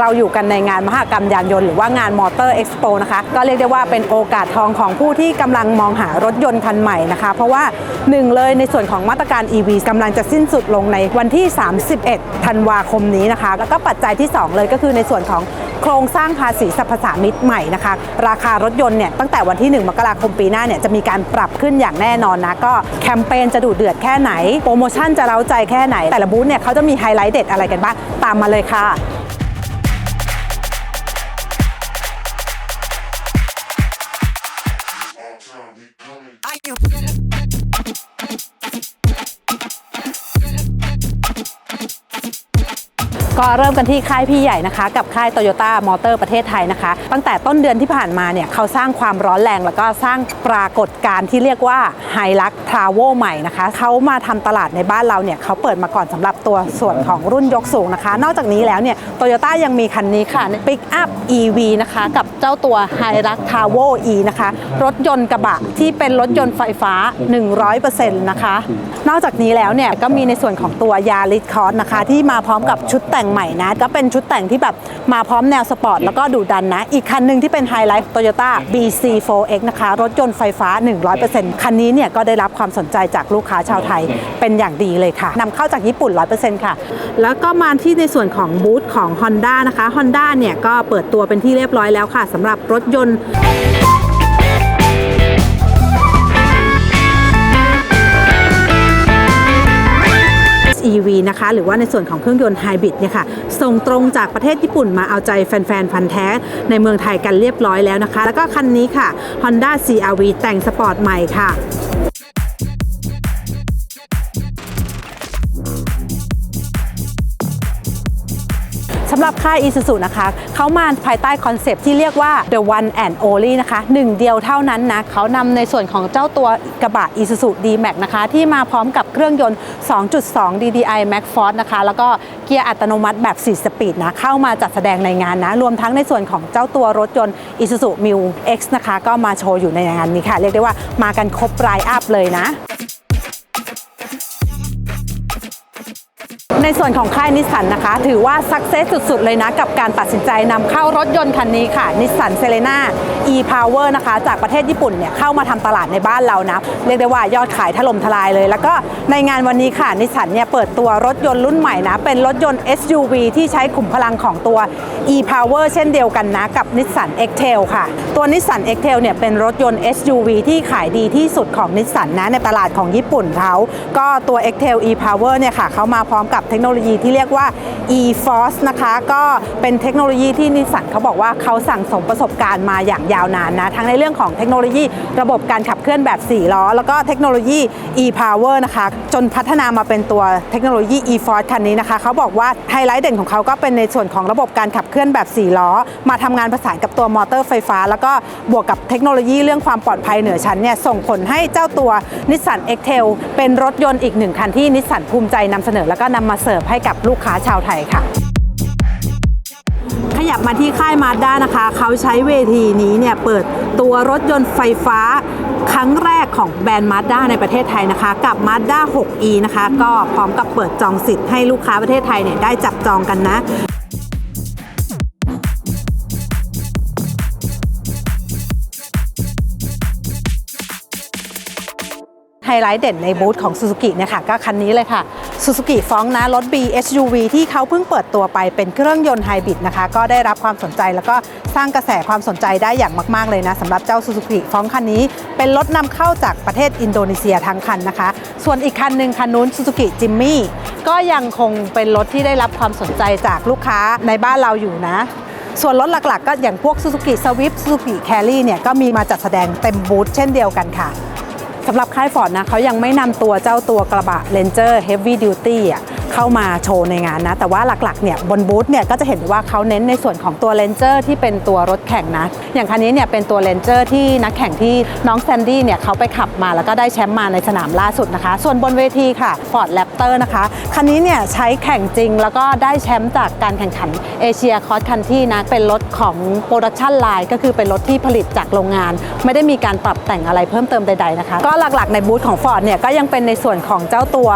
เราอยู่กันในงานมหกรรมยานยนต์หรือว่างานมอเตอร์เอ็กซ์โปนะคะ ก็เรียกได้ว่าเป็นโอกาสทองของผู้ที่กำลังมองหารถยนต์คันใหม่นะคะ เพราะว่าหนึ่งเลยในส่วนของมาตรการ EV กำลังจะสิ้นสุดลงในวันที่ 31 ธันวาคมนี้นะคะ แล้วก็ปัจจัยที่ 2 เลยก็คือในส่วนของโครงสร้างภาษีสรรพสามิตใหม่นะคะ ราคารถยนต์เนี่ยตั้งแต่วันที่ 1 มกราคมปีหน้าเนี่ยจะมีการปรับขึ้นอย่างแน่นอนนะ ก็แคมเปญจะดูเดือดแค่ไหน โปรโมชั่นจะเร้าใจแค่ไหน แต่ละบูธเนี่ยเขาจะมีไฮไลท์เด็ดอะไรกันบ้างตามมาเลยค่ะ ก็เริ่มกันที่ค่ายพี่ใหญ่นะคะ กับค่ายโตโยต้ามอเตอร์ประเทศไทยนะคะ ตั้งแต่ต้นเดือนที่ผ่านมาเนี่ยเขาสร้างความร้อนแรง แล้วก็สร้างปรากฏการณ์ที่เรียกว่าไฮลักทราโวใหม่นะคะเขามาทำตลาดในบ้านเราเนี่ยเขาเปิดมาก่อนสำหรับตัวส่วนของรุ่นยกสูงนะคะ นอกจากนี้แล้วเนี่ยโตโยต้ายังมีคันนี้ค่ะปิกอัพ EV นะคะกับเจ้าตัวไฮลักทราโว E นะคะรถยนต์กระบะที่เป็นรถยนต์ไฟฟ้า 100%นะคะ นอกจากนี้แล้วเนี่ยก็มีในส่วนของตัวยาริสคอร์สนะคะที่มาพร้อมกับชุดแต่งใหม่นะ ก็เป็นชุดแต่งที่แบบมาพร้อมแนวสปอร์ตแล้วก็ดุดันนะ อีกคันหนึ่งที่เป็นไฮไลท์โตโยต้า BC4X นะคะ รถยนต์ไฟฟ้า 100%คันนี้เนี่ยก็ได้รับความสนใจจากลูกค้าชาวไทยเป็นอย่างดีเลยค่ะนำเข้าจากญี่ปุ่น 100%ค่ะ แล้วก็มาที่ในส่วนของบูธของ Honda นะคะ Honda เนี่ยก็เปิดตัวเป็นที่เรียบร้อยแล้วค่ะสำหรับรถยนต์ EV นะคะ หรือว่าในส่วนของเครื่องยนต์ไฮบริดเนี่ยค่ะ ส่งตรงจากประเทศญี่ปุ่นมาเอาใจแฟนๆพันแท้ ในเมืองไทยกันเรียบร้อยแล้วนะคะ แล้วก็คันนี้ค่ะ Honda CRV แต่งสปอร์ตใหม่ค่ะำหรับค่าย Isuzu นะคะเขามาภายใต้คอนเซปที่เรียกว่า the one and only นะคะหนึ่งเดียวเท่านั้นนะเขานำในส่วนของเจ้าตัวกระบะ Isuzu D-Max นะคะ ที่มาพร้อมกับเครื่องยนต์ 2.2 DDI Max Force นะคะ แล้วก็เกียร์อัตโนมัติแบบ 4 สปีดนะ เข้ามาจัดแสดงในงานนะ รวมทั้งในส่วนของเจ้าตัวรถยนต์ Isuzu m u X นะคะ ก็มาโชว์อยู่ในงานนี้ค่ะ เรียกได้ว่ามากันครบรายอัพเลยนะ ในส่วนของค่ายนิสสันนะคะ ถือว่าสักเซสสุด ๆ เลยนะ กับการตัดสินใจนำเข้ารถยนต์คันนี้ค่ะนิสสันเซเลน่า e-power นะคะ จากประเทศญี่ปุ่นเนี่ยเข้ามาทำตลาดในบ้านเรานะ เรียกได้ว่ายอดขายถล่มทลายเลย แล้วก็ในงานวันนี้ค่ะนิสสันเนี่ยเปิดตัวรถยนต์รุ่นใหม่นะ เป็นรถยนต์ SUV ที่ใช้ขุมพลังของตัว e-power เช่นเดียวกันนะ กับนิสสัน X-Trail ค่ะ ตัวนิสสัน X-Trail เนี่ยเป็นรถยนต์ SUV ที่ขายดีที่สุดของนิสสันนะในตลาดของญี่ปุ่นเขาก็ตัว X-Trail e-power เนี่ยค่ะเขามาพร้อมกับเททคโนโลยีที่เรียกว่า e-force นะคะ ก็เป็นเทคโนโลยีที่นิสสันเขาบอกว่าเขาสั่งสมประสบการณ์มาอย่างยาวนานนะ ทั้งในเรื่องของเทคโนโลยีระบบการขับเคลื่อนแบบ 4 ล้อ แล้วก็เทคโนโลยี e-power นะคะ จนพัฒนามาเป็นตัวเทคโนโลยี e-force คันนี้นะคะเขาบอกว่าไฮไลท์เด่นของเขาก็เป็นในส่วนของระบบการขับเคลื่อนแบบ 4 ล้อ มาทำงานประสานกับตัวมอเตอร์ไฟฟ้า แล้วก็บวกกับเทคโนโลยีเรื่องความปลอดภัยเหนือชั้นเนี่ยส่งผลให้เจ้าตัวนิสสัน X-Trail เป็นรถยนต์อีกหนึ่งคันที่นิสสันภูมิใจนำเสนอแล้วก็นำมาเสิร์ฟให้กับลูกค้าชาวไทยค่ะ ขยับมาที่ค่ายมาด้านะคะ เขาใช้เวทีนี้เนี่ยเปิดตัวรถยนต์ไฟฟ้าครั้งแรกของแบรนด์มาด้าในประเทศไทยนะคะ กับ Mazda 6e นะคะ ก็พร้อมกับเปิดจองสิทธิ์ให้ลูกค้าประเทศไทยเนี่ยได้จับจองกันนะไฮไลท์เด่นในบูธของ Suzuki เนี่ยค่ะก็คันนี้เลยค่ะ Suzuki ฟ้องนะรถ B SUV ที่เขาเพิ่งเปิดตัวไปเป็นเครื่องยนต์ไฮบริดนะคะ ก็ได้รับความสนใจแล้วก็สร้างกระแสความสนใจได้อย่างมาก ๆ เลยนะสำหรับเจ้า Suzuki ฟ้องคันนี้ เป็นรถนำเข้าจากประเทศอินโดนีเซียทั้งคันนะคะ ส่วนอีกคันหนึ่งคันนู้น Suzuki Jimmy ก็ยังคงเป็นรถที่ได้รับความสนใจจากลูกค้าในบ้านเราอยู่นะส่วนรถหลักๆ ก็อย่างพวก Suzuki Swift Suzuki Carry เนี่ยก็มีมาจัดแสดงเต็มบูธเช่นเดียวกันค่ะ สำหรับค่ายฟอร์ดนะเขายังไม่นำตัวเจ้าตัวกระบะ Ranger Heavy Duty อะ เข้ามาโชว์ในงานนะ แต่ว่าหลักๆเนี่ยบนบูธเนี่ยก็จะเห็นว่าเขาเน้นในส่วนของตัว Ranger ที่เป็นตัวรถแข่งนะ อย่างคันนี้เนี่ยเป็นตัว Ranger ที่นักแข่งที่น้องแซนดี้เนี่ยเขาไปขับมาแล้วก็ได้แชมป์มาในสนามล่าสุดนะคะ ส่วนบนเวทีค่ะ Ford Raptor นะคะคันนี้เนี่ยใช้แข่งจริง แล้วก็ได้แชมป์จากการแข่งขันเอเชียคอร์สคันที่นะเป็นรถของโปรดักชันไลน์ก็คือเป็นรถที่ผลิตจากโรงงาน ไม่ได้มีการปรับแต่งอะไรเพิ่มเติมใดๆนะคะ ก็หลักๆในบูธของ Ford เนี่ยก็ยังเป็นในส่วนของเจ้าตัว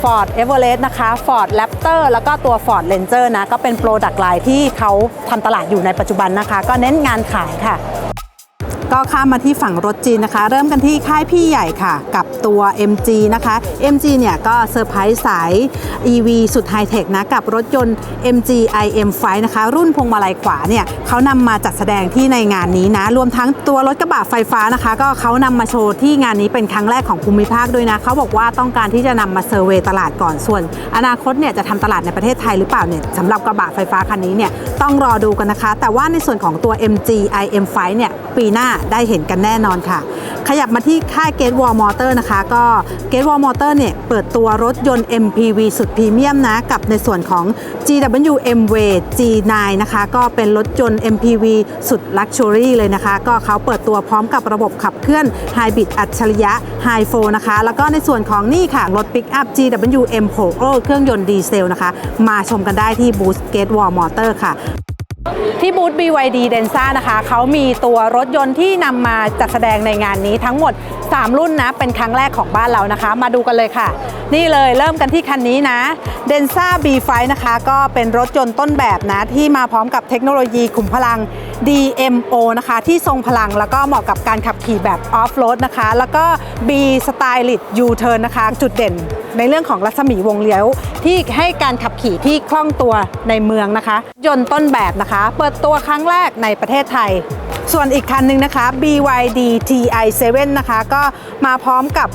ฟอร์ดเอเวอเรสต์นะคะนะคะ Ford Raptor แล้วก็ตัว Ford Ranger นะ ก็เป็นโปรดักต์ไลน์ที่เขาทำตลาดอยู่ในปัจจุบันนะคะ ก็เน้นงานขายค่ะ ก็ข้ามมาที่ฝั่งรถจีนนะคะ เริ่มกันที่ค่ายพี่ใหญ่ค่ะ กับตัว MG นะคะ MG เนี่ยก็เซอร์ไพรส์สาย EV สุดไฮเทคนะกับรถยนต์ MG IM5 นะคะ รุ่นพวงมาลัยขวาเนี่ยเขานำมาจัดแสดงที่ในงานนี้นะ รวมทั้งตัวรถกระบะไฟฟ้านะคะ ก็เขานำมาโชว์ที่งานนี้เป็นครั้งแรกของภูมิภาคด้วยนะเขาบอกว่าต้องการที่จะนำมาเซอร์เวยตลาดก่อนส่วน อนาคตเนี่ยจะทำตลาดในประเทศไทยหรือเปล่าเนี่ยสำหรับกระบะไฟฟ้าคันนี้เนี่ยต้องรอดูกันนะคะ แต่ว่าในส่วนของตัว MG IM5 เนี่ยปีหน้าได้เห็นกันแน่นอนค่ะ ขยับมาที่ค่าย Gate Wall Motor นะคะ ก็ Gate Wall Motor เนี่ย เปิดตัวรถยนต์ MPV สุดพรีเมียมนะ กับในส่วนของ GW M-Way G9 นะคะ ก็เป็นรถยนต์ MPV สุด Luxury เลยนะคะ ก็เขาเปิดตัวพร้อมกับระบบขับเคลื่อน Hybrid อัจฉริยะ High Flow นะคะ แล้วก็ในส่วนของนี่ค่ะ รถ Pick Up GW M Pro เครื่องยนต์ดีเซลนะคะ มาชมกันได้ที่บูธ Gate Wall Motor ค่ะ ที่บูธ BYD Denza นะคะเขามีตัวรถยนต์ที่นำมาจัดแสดงในงานนี้ทั้งหมด 3 รุ่นนะ เป็นครั้งแรกของบ้านเรานะคะ มาดูกันเลยค่ะ นี่เลยเริ่มกันที่คันนี้นะ Denza B5 นะคะ ก็เป็นรถยนต์ต้นแบบนะ ที่มาพร้อมกับเทคโนโลยีขุมพลัง DMO นะคะ ที่ทรงพลังแล้วก็เหมาะกับการขับขี่แบบออฟโรดนะคะ แล้วก็ B Stylist U-Turn นะคะ จุดเด่นในเรื่องของรัศมีวงเลี้ยว ที่ให้การขับขี่ที่คล่องตัวในเมืองนะคะ ยนต์ต้นแบบนะคะ เปิดตัวครั้งแรกในประเทศไทย ส่วนอีกคันหนึ่งนะคะ BYD TI7 นะคะ ก็มาพร้อมกับ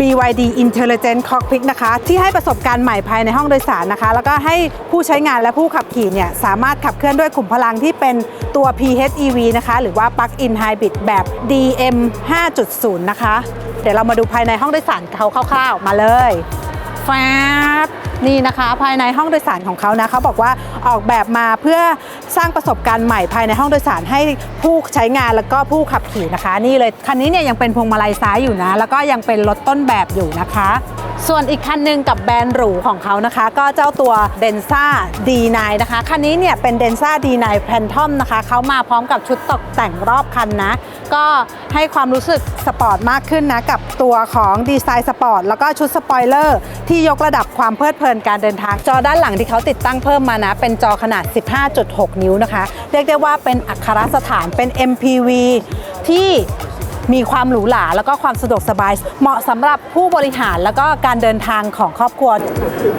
BYD Intelligent Cockpit นะคะ ที่ให้ประสบการณ์ใหม่ภายในห้องโดยสารนะคะ แล้วก็ให้ผู้ใช้งานและผู้ขับขี่เนี่ย สามารถขับเคลื่อนด้วยขุมพลังที่เป็นตัว PHEV นะคะ หรือว่า Plug-in Hybrid แบบ DM 5.0 นะคะ เดี๋ยวเรามาดูภายในห้องโดยสารเขาคร่าวๆ มาเลย แฟบนี่นะคะ ภายในห้องโดยสารของเขานะเขาบอกว่าออกแบบมาเพื่อสร้างประสบการณ์ใหม่ภายในห้องโดยสารให้ผู้ใช้งานแล้วก็ผู้ขับขี่นะคะ นี่เลยคันนี้เนี่ยยังเป็นพวงมาลัยซ้ายอยู่นะ แล้วก็ยังเป็นรถต้นแบบอยู่นะคะ ส่วนอีกคันหนึ่งกับแบรนด์หรูของเขานะคะ ก็เจ้าตัว d e n z a D9 นะคะ คันนี้เนี่ยเป็น d e n z a D9 Phantom นะคะเขามาพร้อมกับชุดตกแต่งรอบคันนะ ก็ให้ความรู้สึกสปอร์ตมากขึ้นนะ กับตัวของดีไซน์สปอร์ตแล้วก็ชุดสปอยเลอร์ที่ยกระดับความเพลิดเพลินการเดินทาง จอด้านหลังที่เขาติดตั้งเพิ่มมานะ เป็นจอขนาด 15.6 นิ้วนะคะ เรียกได้ว่าเป็นอัครสถานเป็น MPV ที่ มีความหรูหราแล้วก็ความสะดวกสบาย เหมาะสำหรับผู้บริหารแล้วก็การเดินทางของครอบครัว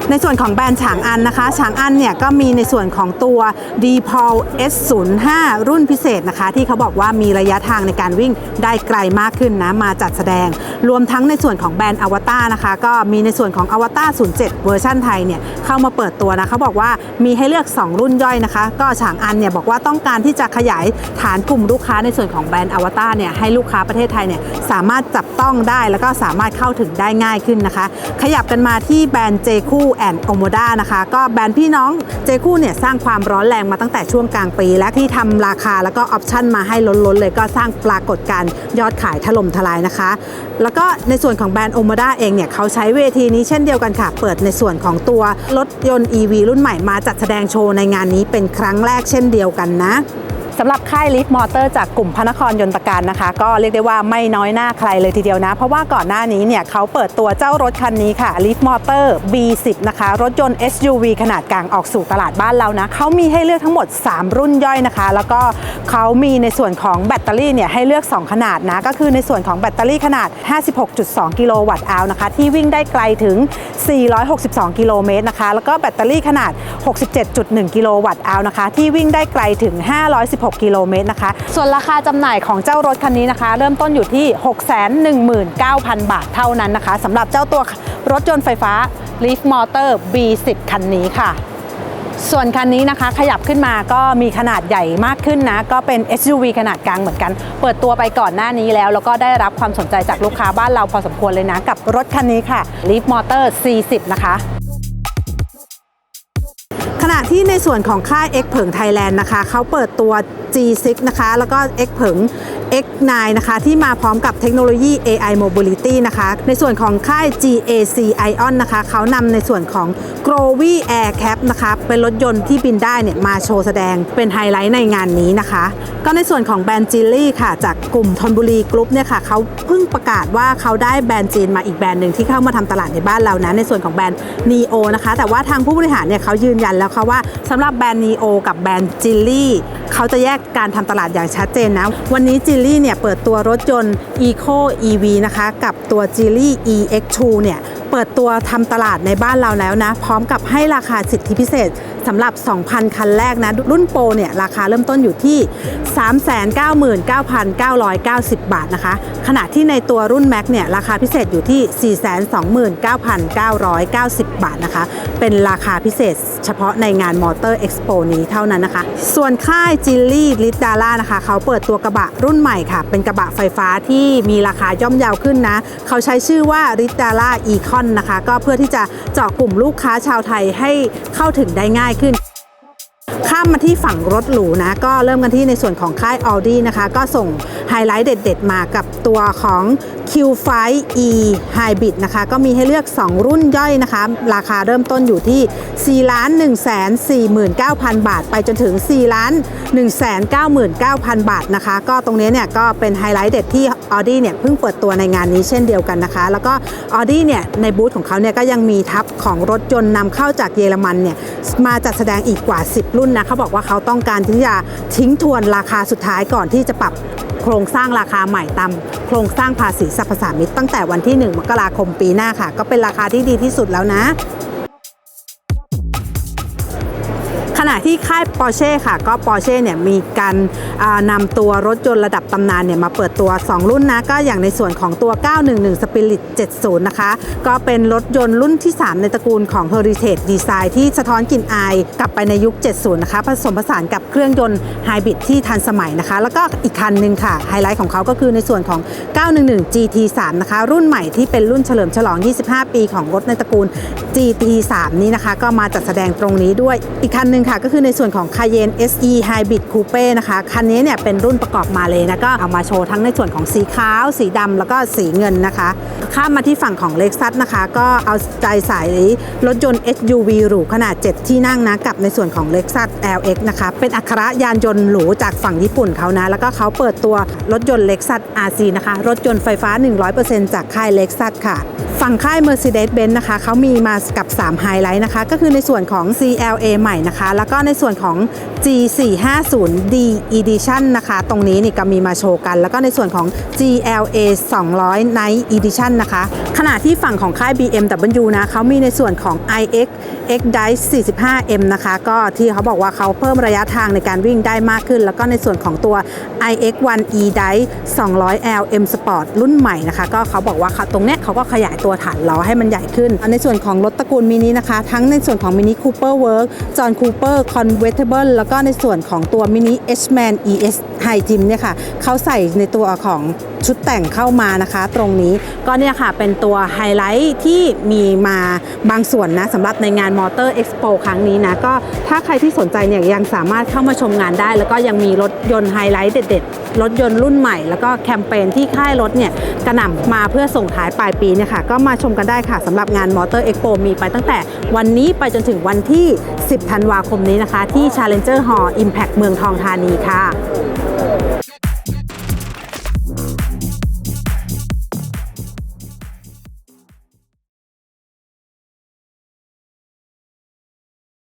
ในส่วนของแบรนด์ฉางอันนะคะฉางอันเนี่ยก็มีในส่วนของตัว d p o l S05 รุ่นพิเศษนะคะ ที่เขาบอกว่ามีระยะทางในการวิ่งได้ไกลมากขึ้นนะมาจัดแสดง รวมทั้งในส่วนของแบรนด์อวตารนะคะ ก็มีในส่วนของอวตาร07 เวอร์ชันไทยเนี่ยเข้ามาเปิดตัวนะเขาบอกว่ามีให้เลือก 2 รุ่นย่อยนะคะ ก็ฉางอันเนี่ยบอกว่าต้องการที่จะขยายฐานกลุ่มลูกค้าในส่วนของแบรนด์อวตารเนี่ยให้ลูกค้าประประเทศไทยเนี่ยสามารถจับต้องได้แล้วก็สามารถเข้าถึงได้ง่ายขึ้นนะคะ ขยับกันมาที่แบรนด์เจคูแอนด์โอโมดานะคะ ก็แบรนด์พี่น้องเจคูเนี่ยสร้างความร้อนแรงมาตั้งแต่ช่วงกลางปี และที่ทำราคาแล้วก็ออปชั่นมาให้ล้นๆเลยก็สร้างปรากฏการณ์ยอดขายถล่มทลายนะคะ แล้วก็ในส่วนของแบรนด์โอโมดาเองเนี่ยเขาใช้เวทีนี้เช่นเดียวกันค่ะ เปิดในส่วนของตัวรถยนต์ EV รุ่นใหม่มาจัดแสดงโชว์ในงานนี้เป็นครั้งแรกเช่นเดียวกันนะ สำหรับค่ายลิฟมอเตอร์จากกลุ่มพระนครยนตการนะคะ ก็เรียกได้ว่าไม่น้อยหน้าใครเลยทีเดียวนะ เพราะว่าก่อนหน้านี้เนี่ยเขาเปิดตัวเจ้ารถคันนี้ค่ะลิฟมอเตอร์ B10 นะคะ รถยนต์ SUV ขนาดกลางออกสู่ตลาดบ้านเรานะเขามีให้เลือกทั้งหมด 3 รุ่นย่อยนะคะ แล้วก็เขามีในส่วนของแบตเตอรี่เนี่ยให้เลือก 2 ขนาดนะ ก็คือในส่วนของแบตเตอรี่ขนาด 56.2 กิโลวัตต์อาวนะคะที่วิ่งได้ไกลถึง 462 กิโลเมตรนะคะแล้วก็แบตเตอรี่ขนาด 67.1 กิโลวัตต์อาวนะคะที่วิ่งได้ไกลถึง 516กิโลเมตรนะคะ ส่วนราคาจำหน่ายของเจ้ารถคันนี้นะคะ เริ่มต้นอยู่ที่ 619,000 บาทเท่านั้นนะคะสำหรับเจ้าตัวรถยนต์ไฟฟ้า Leaf Motor B10 คันนี้ค่ะส่วนคันนี้นะคะขยับขึ้นมาก็มีขนาดใหญ่มากขึ้นนะ ก็เป็น SUV ขนาดกลางเหมือนกัน เปิดตัวไปก่อนหน้านี้แล้ว แล้วก็ได้รับความสนใจจากลูกค้าบ้านเราพอสมควรเลยนะ กับรถคันนี้ค่ะ Leaf Motor C10 นะคะ ขณะที่ในส่วนของค่าย X เผิงไทยแลนด์นะคะเขาเปิดตัว G6 นะคะ แล้วก็ X เผิง X9 นะคะที่มาพร้อมกับเทคโนโลยี AI Mobility นะคะในส่วนของค่าย GAC Ion นะคะเขานำในส่วนของ g r o v y Air Cap นะคะเป็นรถยนต์ที่บินได้เนี่ยมาโชว์แสดงเป็นไฮไลท์ในงานนี้นะคะ ก็ในส่วนของแบรนด์จิลลี่ค่ะ จากกลุ่มทนบุรีกรุ๊ปเนี่ยค่ะเขาเพิ่งประกาศว่าเขาได้แบรนด์จีนมาอีกแบรนด์หนึ่งที่เข้ามาทำตลาดในบ้านเรานะในส่วนของแบรนด์ Neo นะคะ แต่ว่าทางผู้บริหารเนี่ยเขายืนยันแล้วค่ะว่าสำหรับแบรนด์ Neo กับแบรนด์จิลลี่เขาจะแยกการทำตลาดอย่างชัดเจนนะวันนี้จิลลี่เนี่ยเปิดตัวรถยนต์ Eco EV นะคะ กับตัว g i l l y EX2 เนี่ย เปิดตัวทำตลาดในบ้านเราแล้วนะ พร้อมกับให้ราคาสิทธิพิเศษ สำหรับ 2,000 คันแรกนะ รุ่นโปรเนี่ยราคาเริ่มต้นอยู่ที่ 399,990 บาทนะคะ ขณะที่ในตัวรุ่น Max เนี่ยราคาพิเศษอยู่ที่ 429,990 บาทนะคะ เป็นราคาพิเศษเฉพาะในงานมอเตอร์เอ็กซ์โปนี้เท่านั้นนะคะ ส่วนค่ายจิลลี่ลิตดาร่านะคะเขาเปิดตัวกระบะรุ่นใหม่ค่ะ เป็นกระบะไฟฟ้าที่มีราคาย่อมเยาวขึ้นนะ เขาใช้ชื่อว่าริตดาร่าอีคอนนะคะ ก็เพื่อที่จะเจาะกลุ่มลูกค้าชาวไทยให้เข้าถึงได้ง่ายขึ้น ข้ามมาที่ฝั่งรถหรูนะ ก็เริ่มกันที่ในส่วนของค่าย Audi นะคะ ก็ส่งไฮไลท์เด็ด ๆ มากับตัวของ Q5 E Hybrid นะคะ ก็มีให้เลือก 2 รุ่นย่อยนะคะ ราคาเริ่มต้นอยู่ที่ 4 1 4 9 0 0 0 บาท ไปจนถึง 4 1 9 9 0 0 0 บาทนะคะ ก็ตรงนี้เนี่ยก็เป็นไฮไลท์เด็ดที่ Audi เนี่ยเพิ่งเปิดตัวในงานนี้เช่นเดียวกันนะคะ แล้วก็ Audi เนี่ยในบูธของเขาเนี่ยก็ยังมีทับของรถยนต์นำเข้าจากเยอรมันเนี่ยมาจัดแสดงอีกกว่า 10 รุ่นนะเขาบอกว่าเขาต้องการที่จะทิ้งทวนราคาสุดท้ายก่อนที่จะปรับ โครงสร้างราคาใหม่ตามโครงสร้างภาษีสรรพสามิตตั้งแต่วันที่ 1 มกราคมปีหน้าค่ะ ก็เป็นราคาที่ดีที่สุดแล้วนะ ณะที่ค่ายปอร์เช่ค่ะ ก็ปอร์เช่เนี่ยมีการอ่านำตัวรถยนต์ระดับตำนานเนี่ยมาเปิดตัว 2 รุ่นนะ ก็อย่างในส่วนของตัว 911 Spirit 70 นะคะ ก็เป็นรถยนต์รุ่นที่ 3 ในตระกูลของ Heritage Design ที่สะท้อนกลิ่นอายกลับไปในยุค 70 นะคะ ผสมผสานกับเครื่องยนต์ไฮบริดที่ทันสมัยนะคะ แล้วก็อีกคันหนึ่งค่ะ ไฮไลท์ของเขาก็คือในส่วนของ 911 GT3 นะคะ รุ่นใหม่ที่เป็นรุ่นเฉลิมฉลอง 25 ปีของรถในตระกูล GT3 นี้นะคะ ก็มาจัดแสดงตรงนี้ด้วยอีกคันหนึ่งค่ะก็คือในส่วนของ Cayenne SE Hybrid Coupe นะคะ คันนี้เนี่ยเป็นรุ่นประกอบมาเลยนะก็เอามาโชว์ทั้งในส่วนของสีขาว สีดำแล้วก็สีเงินนะคะ ข้ามมาที่ฝั่งของ Lexus นะคะ ก็เอาใจใส่รถยนต์ SUV หรูขนาด 7 ที่นั่งนะกับในส่วนของ Lexus LX นะคะเป็นอัคระยานยนต์หรูจากฝั่งญี่ปุ่นเขานะ แล้วก็เขาเปิดตัวรถยนต์ Lexus RC นะคะ รถยนต์ไฟฟ้า 100%จากค่าย Lexus ค่ะฝั่งค่าย Mercedes-Benz นะคะเขามีมากับ 3 ไฮไลท์นะคะ ก็คือในส่วนของ CLA ใหม่นะคะ แล้วก็ในส่วนของ G450D Edition นะคะ ตรงนี้นี่ก็มีมาโชว์กัน แล้วก็ในส่วนของ GLA 200 Night Edition นะคะ ขณะที่ฝั่งของค่าย BMW นะเขามีในส่วนของ iX X Drive 45M นะคะ ก็ที่เขาบอกว่าเขาเพิ่มระยะทางในการวิ่งได้มากขึ้น แล้วก็ในส่วนของตัว iX1 E Drive 200L M Sport รุ่นใหม่นะคะ ก็เขาบอกว่าเขาตรงเนี้ยเขาก็ขยายตัวฐานล้อให้มันใหญ่ขึ้น ในส่วนของรถตระกูลมินินะคะ ทั้งในส่วนของมินิคูเปอร์เวิร์กจอห์นคูเปอร์คอนเวอร์ a b l e แล้วก็ในส่วนของตัวมินิ H-Man ES High Gym เนี่ยค่ะเขาใส่ในตัวของชุดแต่งเข้ามานะคะ ตรงนี้ก็เนี่ยค่ะเป็นตัวไฮไลท์ที่มีมาบางส่วนนะสำหรับในงานมอเตอร์เอ็กซ์โปครั้งนี้นะ ก็ถ้าใครที่สนใจเนี่ยยังสามารถเข้ามาชมงานได้ แล้วก็ยังมีรถยนต์ไฮไลท์เด็ดๆ รถยนต์รุ่นใหม่ แล้วก็แคมเปญที่ค่ายรถเนี่ยกระหน่ำมาเพื่อส่งท้ายปลายปีเนี่ยค่ะก็็มาชมกันได้ค่ะสำหรับงานมอเตอร์เอ็กโปมีไปตั้งแต่วันนี้ไปจนถึงวันที่ 10 ธันวาคมนี้นะคะ ที่ Challenger Hall Impact เมืองทองธานีค่ะ